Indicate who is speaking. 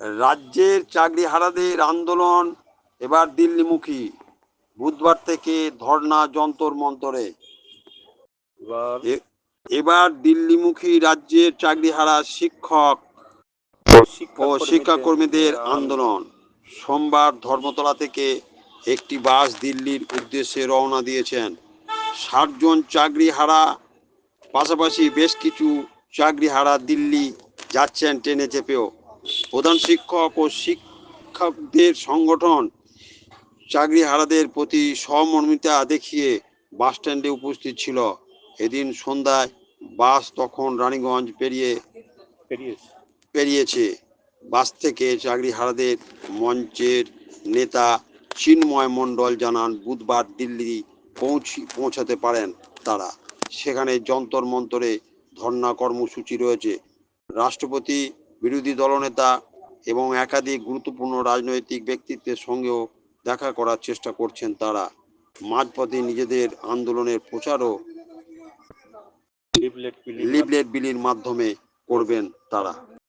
Speaker 1: রাজ্যের চাকরিহারাদের আন্দোলন এবার দিল্লিমুখী। বুধবার থেকে ধর্ণা যন্তর মন্তরে।
Speaker 2: এবার
Speaker 1: দিল্লিমুখী রাজ্যের চাকরিহারা শিক্ষক ও শিক্ষাকর্মীদের আন্দোলন। সোমবার ধর্মতলা থেকে একটি বাস দিল্লির উদ্দেশ্যে রওনা দিয়েছেন। ষাটজন চাকরিহারা পাশাপাশি বেশ কিছু চাকরিহারা দিল্লি যাচ্ছেন ট্রেনে চেপেও। প্রধান শিক্ষক ও শিক্ষকদের সংগঠন চাকরিহারাদের প্রতি সহমর্মিতা দেখিয়ে বাস স্ট্যান্ডে উপস্থিত ছিল। এদিন সন্ধ্যায় বাস তখন রানীগঞ্জ পেরিয়ে
Speaker 2: পেরিয়েছে।
Speaker 1: পেরিয়েছে। বাস থেকে চাকরিহারাদের মঞ্চের নেতা চিন্ময় মণ্ডল জানান বুধবার দিল্লি পৌঁছি পৌঁছাতে পারেন তারা। সেখানে যন্তর মন্তরে ধর্ণা কর্মসূচি রয়েছে। রাষ্ট্রপতি বিরোধী দলনেতা এবং একাধিক গুরুত্বপূর্ণ রাজনৈতিক ব্যক্তিত্বের সঙ্গেও দেখা করার চেষ্টা করছেন তারা। মাঝপথে নিজেদের আন্দোলনের প্রচারও লিফলেট বিলির মাধ্যমে করবেন তারা।